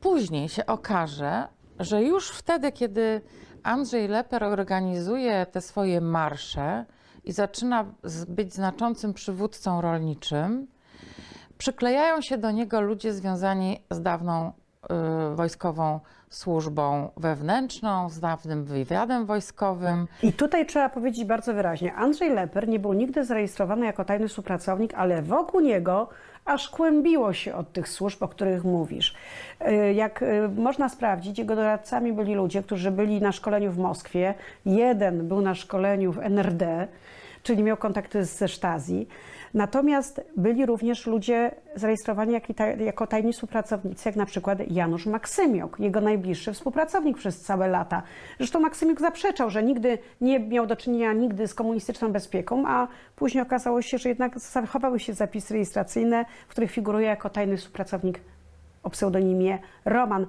Później się okaże, że już wtedy, kiedy Andrzej Leper organizuje te swoje marsze i zaczyna być znaczącym przywódcą rolniczym, przyklejają się do niego ludzie związani z dawną wojskową służbą wewnętrzną, z dawnym wywiadem wojskowym. I tutaj trzeba powiedzieć bardzo wyraźnie, Andrzej Leper nie był nigdy zarejestrowany jako tajny współpracownik, ale wokół niego aż kłębiło się od tych służb, o których mówisz. Y, Jak y, można sprawdzić, jego doradcami byli ludzie, którzy byli na szkoleniu w Moskwie. Jeden był na szkoleniu w NRD, czyli miał kontakty ze Stasi. Natomiast byli również ludzie zarejestrowani jako tajni współpracownicy, jak na przykład Janusz Maksymiuk, jego najbliższy współpracownik przez całe lata. Zresztą Maksymiuk zaprzeczał, że nigdy nie miał do czynienia nigdy z komunistyczną bezpieką, a później okazało się, że jednak zachowały się zapisy rejestracyjne, w których figuruje jako tajny współpracownik o pseudonimie Roman.